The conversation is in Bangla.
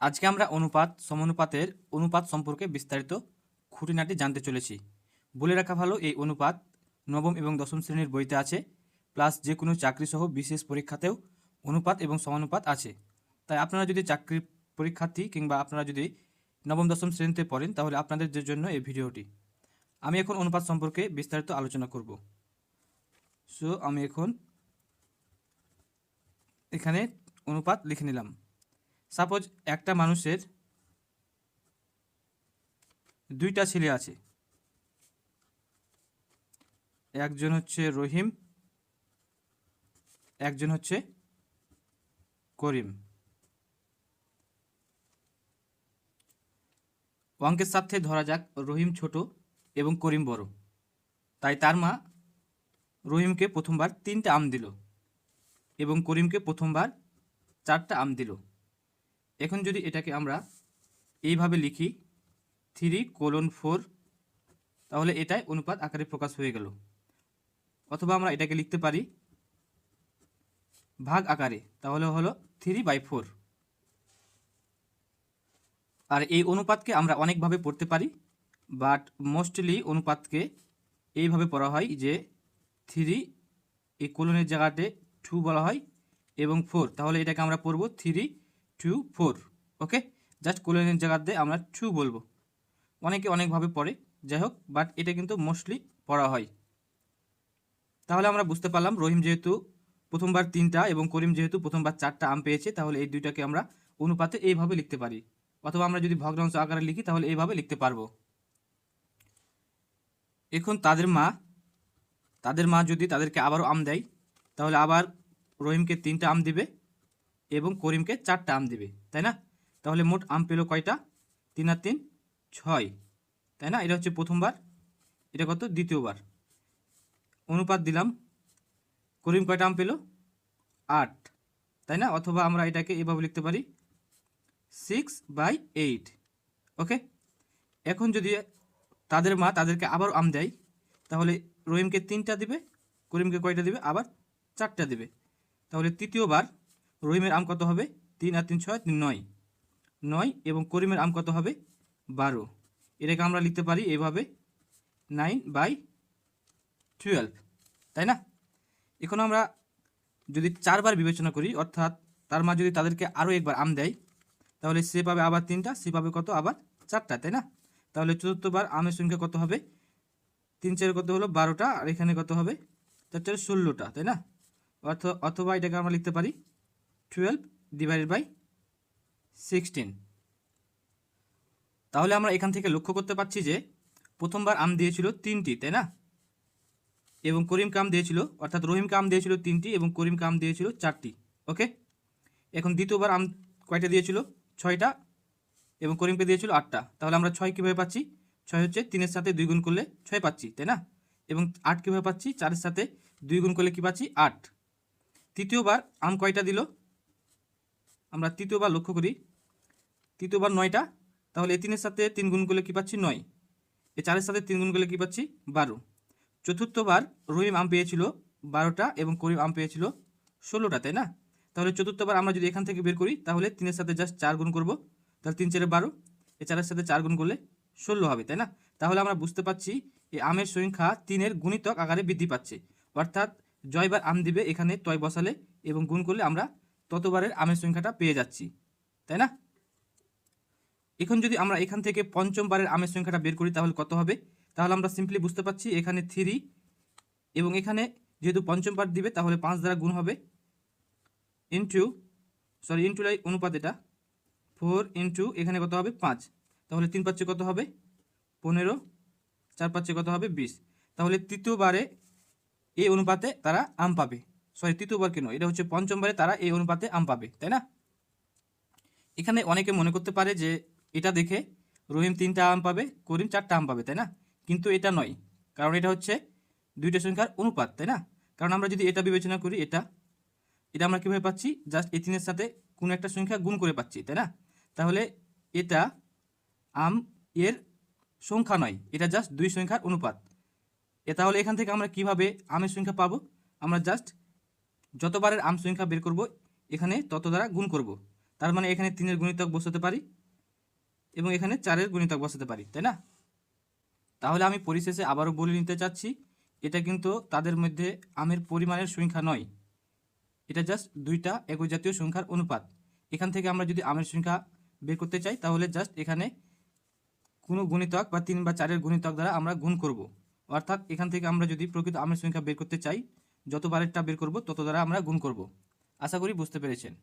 আজকে আমরা অনুপাত, সমানুপাতের অনুপাত সম্পর্কে বিস্তারিত খুঁটিনাটি জানতে চলেছি। বলে রাখা ভালো, এই অনুপাত নবম এবং দশম শ্রেণির বইতে আছে, প্লাস যে কোনো চাকরিসহ বিশেষ পরীক্ষাতেও অনুপাত এবং সমানুপাত আছে। তাই আপনারা যদি চাকরির পরীক্ষার্থী কিংবা আপনারা যদি নবম, দশম শ্রেণীতে পড়েন, তাহলে আপনাদের জন্য এই ভিডিওটি। আমি এখন অনুপাত সম্পর্কে বিস্তারিত আলোচনা করব। সো আমি এখন এখানে অনুপাত লিখে নিলাম। সাপোজ একটা মানুষের দুইটা ছেলে আছে। একজন হচ্ছে রহিম, একজন হচ্ছে করিম। অঙ্কের সাথে ধরা যাক, রহিম ছোট এবং করিম বড়। তাই তার মা রহিমকে প্রথমবার তিনটা আম দিল এবং করিমকে প্রথমবার চারটা আম দিল। এখন যদি এটাকে আমরা এইভাবে লিখি, থ্রি কোলন ফোর, তাহলে এটাই অনুপাত আকারে প্রকাশ হয়ে গেল। অথবা আমরা এটাকে লিখতে পারি ভাগ আকারে, তাহলে হলো থ্রি বাই ফোর। আর এই অনুপাতকে আমরা অনেকভাবে পড়তে পারি, বাট মোস্টলি অনুপাতকে এইভাবে পড়া হয় যে থ্রি এই কোলনের জায়গাতে টু বলা হয় এবং ফোর, তাহলে এটাকে আমরা পড়ব three two four okay just কোলনের জায়গাতে আমরা টু বলব। অনেকে অনেকভাবে পড়ে, যাই হোক বাট এটা কিন্তু মোস্টলি পড়া হয়। তাহলে আমরা বুঝতে পারলাম, রহিম যেহেতু প্রথমবার তিনটা এবং করিম যেহেতু প্রথমবার চারটা আম পেয়েছে, তাহলে এই দুইটাকে আমরা অনুপাতে এইভাবে লিখতে পারি। অথবা আমরা যদি ভগ্নাংশ আকারে লিখি, তাহলে এইভাবে লিখতে পারব। এখন তাদের মা তাদের মা যদি তাদেরকে আবারও আম দেয়, তাহলে আবার রহিমকে তিনটা আম দিবে। এবং করিমকে চারটা আম দিবে, তাই না? তাহলে মোট আম পেল কয়টা? তিন আর তিন, ছয়, তাই না? এটা হচ্ছে প্রথমবার, এটা কত? দ্বিতীয়বার। অনুপাত দিলাম, করিম কয়টা আম পেল? আট, তাই না? অথবা আমরা এটাকে এভাবে লিখতে পারি সিক্স বাই এইট ওকে এখন যদি তাদের মা তাদেরকে আবার আম দেয়, তাহলে রহিমকে তিনটা দিবে, করিমকে কয়টা দিবে? আবার চারটা দিবে। তাহলে তৃতীয়বার রহিমের আম কত হবে? তিন আর তিন ছয়, তিন নয়। নয় এবং করিমের আম কত হবে? বারো। এটাকে আমরা লিখতে পারি এভাবে নাইন বাই টুয়েলভ তাই না? এখন আমরা যদি চারবার বিবেচনা করি, অর্থাৎ তার মা যদি তাদেরকে আরও একবার আম দেয়, তাহলে সে পাবে আবার তিনটা, সে পাবে কত? আবার চারটা, তাই না? তাহলে চতুর্থবার আমের সংখ্যা কত হবে? তিন চার কত হলো? বারোটা, আর এখানে কত হবে? চার চার ষোলোটা, তাই না? অর্থ, অথবা এটাকে আমরা লিখতে পারি টুয়েলভ ডিভাইডেড বাই সিক্সটিন তাহলে আমরা এখান থেকে লক্ষ্য করতে পারছি যে প্রথমবার আম দিয়েছিল তিনটি, তাই না? এবং করিম কাম দিয়েছিল, অর্থাৎ রহিম কাম দিয়েছিল তিনটি এবং করিম কাম দিয়েছিল চারটি, ওকে? এখন দ্বিতীয়বার আম কয়টা দিয়েছিল? ছয়টা এবং করিমকে দিয়েছিল আটটা। তাহলে আমরা ছয় কীভাবে পাচ্ছি? ছয় হচ্ছে তিনের সাথে দুই গুণ করলে ছয় পাচ্ছি, তাই না? এবং আট কীভাবে পাচ্ছি? চারের সাথে দুই গুণ করলে কী পাচ্ছি? আট। তৃতীয়বার আম কয়টা দিল? আমরা তৃতীয়বার লক্ষ্য করি। তৃতীয়বার নয়টা। তাহলে এই তিনের সাথে তিন গুণ করলে কী পাচ্ছি? নয়। এ চারের সাথে তিন গুণ করলে কী পাচ্ছি? বারো। চতুর্থবার রহিম আম পেয়েছিল বারোটা এবং করিম আম পেয়েছিল ষোলোটা, তাই না? তাহলে চতুর্থবার আমরা যদি এখান থেকে বের করি, তাহলে তিনের সাথে জাস্ট চার গুণ করব। তাহলে তিন চারে বারো। এ চারের সাথে চার গুণ করলে ষোলো হবে, তাই না? তাহলে আমরা বুঝতে পারছি এই আমের সংখ্যা তিনের গুণিতক আকারে বৃদ্ধি পাচ্ছে। অর্থাৎ জয়বার আম দিবে এখানে তয় বসালে এবং গুণ করলে আমরা ততবারের আমের সংখ্যাটা পেয়ে যাচ্ছি, তাই না? এখন যদি আমরা এখান থেকে পঞ্চমবারের আমের সংখ্যাটা বের করি, তাহলে কত হবে? তাহলে আমরা সিম্পলি বুঝতে পারছি এখানে থ্রি এবং এখানে যেহেতু পঞ্চমবার দিবে, তাহলে পাঁচ দ্বারা গুণ হবে ইন্টু সরি ইন্টু লাই অনুপাত এটা ফোর ইন্টু এখানে কত হবে? পাঁচ। তাহলে তিন পাঁচে কত হবে? পনেরো। চার পাঁচে কত হবে? বিশ। তাহলে তৃতীয়বারে এই অনুপাতে তারা আম পাবে। সরি তৃতীয়বার কেন? এটা হচ্ছে পঞ্চমবারে তারা এই অনুপাতে আম পাবে, তাই না? এখানে অনেকে মনে করতে পারে যে এটা দেখে রহিম তিনটা আম পাবে, করিম চারটা আম পাবে, তাই না? কিন্তু এটা নয়, কারণ এটা হচ্ছে দুইটা সংখ্যার অনুপাত, তাই না? কারণ আমরা যদি এটা বিবেচনা করি, এটা এটা আমরা কীভাবে পাচ্ছি? জাস্ট এই তিনের সাথে কোনো একটা সংখ্যা গুণ করে পাচ্ছি, তাই না? তাহলে এটা আম এর সংখ্যা নয়, এটা জাস্ট দুই সংখ্যার অনুপাত। এ তাহলে এখান থেকে আমরা কীভাবে আমের সংখ্যা পাবো? আমরা জাস্ট যতবারের আম সংখ্যা বের করব, এখানে তত দ্বারা গুণ করব। তার মানে এখানে তিনের গুণিতক বসাতে পারি এবং এখানে চারের গুণিতক বসাতে পারি, তাই না? তাহলে আমি পরিশেষে আবারও বলে নিতে চাচ্ছি, এটা কিন্তু তাদের মধ্যে আমের পরিমাণের সংখ্যা নয়। এটা জাস্ট দুইটা একই জাতীয় সংখ্যার অনুপাত। এখান থেকে আমরা যদি আমের সংখ্যা বের করতে চাই, তাহলে জাস্ট এখানে কোনো গুণিতক বা তিন বা চারের গুণিতক দ্বারা আমরা গুণ করব। অর্থাৎ এখান থেকে আমরা যদি প্রকৃত আমের সংখ্যা বের করতে চাই যত বারেরটা বের করব তত দ্বারা আমরা গুণ করব। আশা করি বুঝতে পেরেছেন।